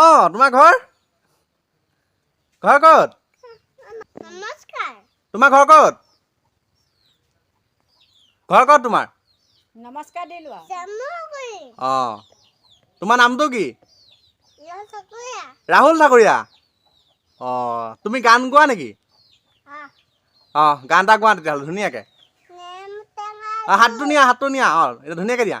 অঁ তোমাৰ ঘৰ? ঘৰ ক'ত? নমস্কাৰ। তোমাৰ ঘৰ ক'ত? ঘৰ ক'ত তোমাৰ? নমস্কাৰ দিলোঁ অঁ তোমাৰ নামটো কি? ৰাহুল ঠাকুৰীয়া অঁ তুমি গান গোৱা নেকি? অঁ। গান এটা গোৱা তেতিয়াহ'লে ধুনীয়াকৈ। হাতটো নিয়া হাতটো নিয়া অঁ এইটো ধুনীয়াকৈ দিয়া।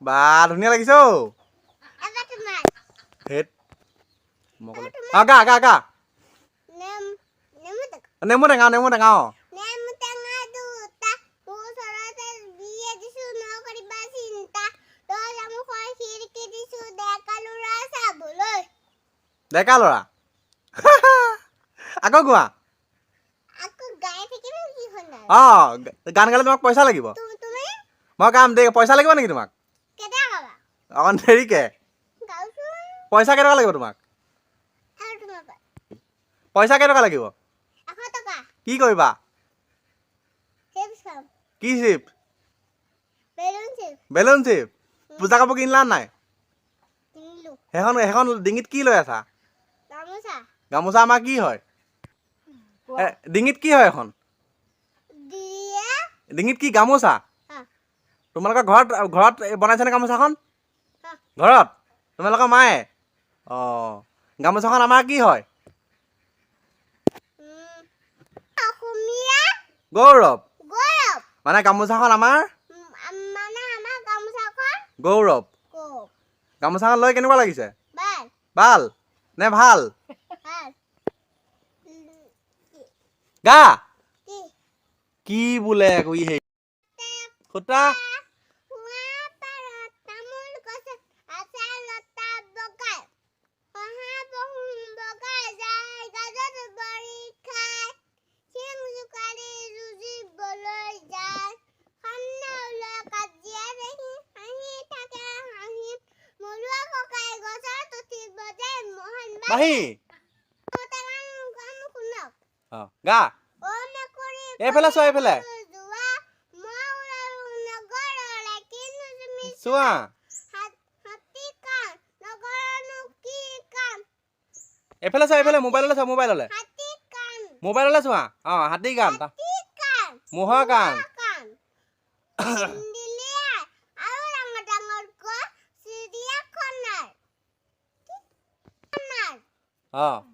baru Barunya lagi so. Apa teman? Hit. Mau kau? Agak, agak, ah, agak. Nem, nemu tak? Nemu tengah, nemu tengah. Nemu tengah tu ta, bu salah ter di suno kari basin ta. Lo kamu kau kiri kiri su deka lura sabuloi. Deka lura. Aku gua. Aku gaya fikir ah, lagi hona. Oh, gan kalau mau mak paisa lagi bo. Tum, tumhe? Mak am dek paisa lagi mana gitu mak? অকণ দেৰিকে। পইচা কেইটকা লাগিব তোমাক? পইচা কেইটকা লাগিব? কি কৰিবা? কি চিপ বেলুন চিপ পূজা কাপোৰ কিনিলা নাই? সেইখন সেইখন ডিঙিত কি লৈ আছা? গামোচা। আমাৰ কি হয়? ডিঙিত কি হয় এখন? ডিঙিত কি গামোচা? তোমালোকৰ ঘৰত ঘৰত বনাইছেনে গামোচাখন? ঘৰত তোমালোকৰ মায়ে? অঁ গামোচাখন আমাৰ কি হয়? গৌৰৱ। মানে গামোচাখন আমাৰ? গৌৰৱ। গামোচাখন লৈ কেনেকুৱা লাগিছে? ভাল। নে ভাল? গা! কি? বোলে কুঁৱা মাহি গা। এইফালে চোৱা এইফালে চোৱা। এইফালে চোৱা এইফালে মোবাইললৈ চোৱা মোবাইললৈ। মোবাইললৈ চোৱা। অঁ হাতী গান মোহৰ গান। 啊。